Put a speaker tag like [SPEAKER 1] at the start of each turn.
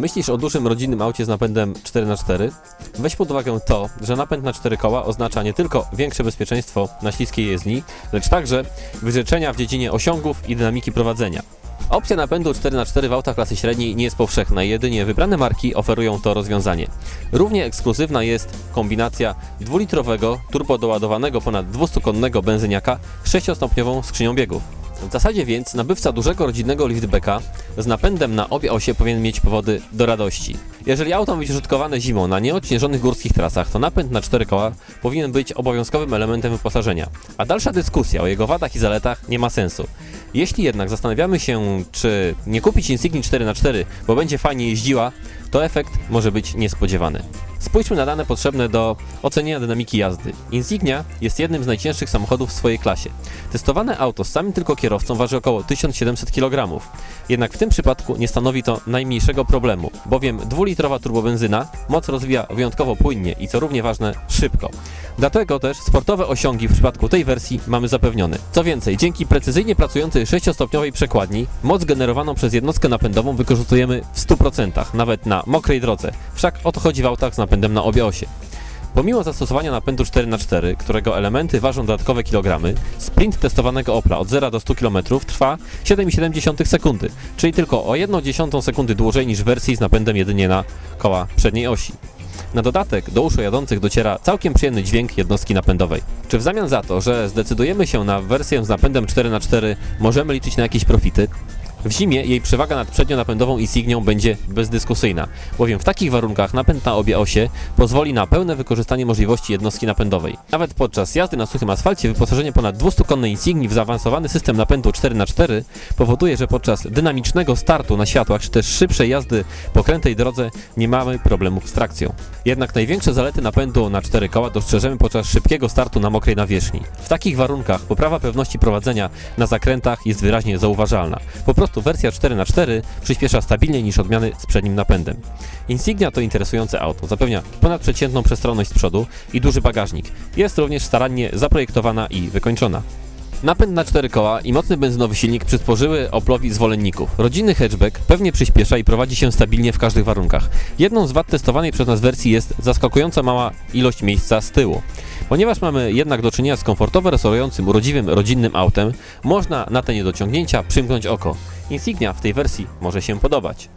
[SPEAKER 1] Myślisz o dużym rodzinnym aucie z napędem 4x4? Weź pod uwagę to, że napęd na 4 koła oznacza nie tylko większe bezpieczeństwo na śliskiej jezdni, lecz także wyrzeczenia w dziedzinie osiągów i dynamiki prowadzenia. Opcja napędu 4x4 w autach klasy średniej nie jest powszechna, jedynie wybrane marki oferują to rozwiązanie. Równie ekskluzywna jest kombinacja dwulitrowego, turbodoładowanego ponad 200-konnego benzyniaka z 6-stopniową skrzynią biegów. W zasadzie więc nabywca dużego rodzinnego liftbacka z napędem na obie osie powinien mieć powody do radości. Jeżeli auto ma być użytkowane zimą na nieodśnieżonych górskich trasach, to napęd na cztery koła powinien być obowiązkowym elementem wyposażenia, a dalsza dyskusja o jego wadach i zaletach nie ma sensu. Jeśli jednak zastanawiamy się, czy nie kupić Insigni 4x4, bo będzie fajnie jeździła, to efekt może być niespodziewany. Spójrzmy na dane potrzebne do ocenienia dynamiki jazdy. Insignia jest jednym z najcięższych samochodów w swojej klasie. Testowane auto z samym tylko kierowcą waży około 1700 kg. Jednak w tym przypadku nie stanowi to najmniejszego problemu, bowiem dwulitrowa turbobenzyna moc rozwija wyjątkowo płynnie i co równie ważne, szybko. Dlatego też sportowe osiągi w przypadku tej wersji mamy zapewnione. Co więcej, dzięki precyzyjnie pracującej 6-stopniowej przekładni, moc generowaną przez jednostkę napędową wykorzystujemy w 100%, nawet na mokrej drodze. Wszak o to chodzi w autach z napędem na obie osie. Pomimo zastosowania napędu 4x4, którego elementy ważą dodatkowe kilogramy, sprint testowanego Opla od 0 do 100 km trwa 7,7 sekundy, czyli tylko o 1,1 sekundy dłużej niż w wersji z napędem jedynie na koła przedniej osi. Na dodatek do uszu jadących dociera całkiem przyjemny dźwięk jednostki napędowej. Czy w zamian za to, że zdecydujemy się na wersję z napędem 4x4, możemy liczyć na jakieś profity? W zimie jej przewaga nad przednią napędową Insignią będzie bezdyskusyjna, bowiem w takich warunkach napęd na obie osie pozwoli na pełne wykorzystanie możliwości jednostki napędowej. Nawet podczas jazdy na suchym asfalcie wyposażenie ponad 200-konnej Insignii w zaawansowany system napędu 4x4 powoduje, że podczas dynamicznego startu na światłach czy też szybszej jazdy po krętej drodze nie mamy problemów z trakcją. Jednak największe zalety napędu na 4 koła dostrzeżemy podczas szybkiego startu na mokrej nawierzchni. W takich warunkach poprawa pewności prowadzenia na zakrętach jest wyraźnie zauważalna. Po prostu wersja 4x4 przyspiesza stabilniej niż odmiany z przednim napędem. Insignia to interesujące auto, zapewnia ponadprzeciętną przestronność z przodu i duży bagażnik. Jest również starannie zaprojektowana i wykończona. Napęd na cztery koła i mocny benzynowy silnik przysporzyły Oplowi zwolenników. Rodzinny hatchback pewnie przyspiesza i prowadzi się stabilnie w każdych warunkach. Jedną z wad testowanej przez nas wersji jest zaskakująco mała ilość miejsca z tyłu. Ponieważ mamy jednak do czynienia z komfortowo resorującym, urodziwym, rodzinnym autem, można na te niedociągnięcia przymknąć oko. Insignia w tej wersji może się podobać.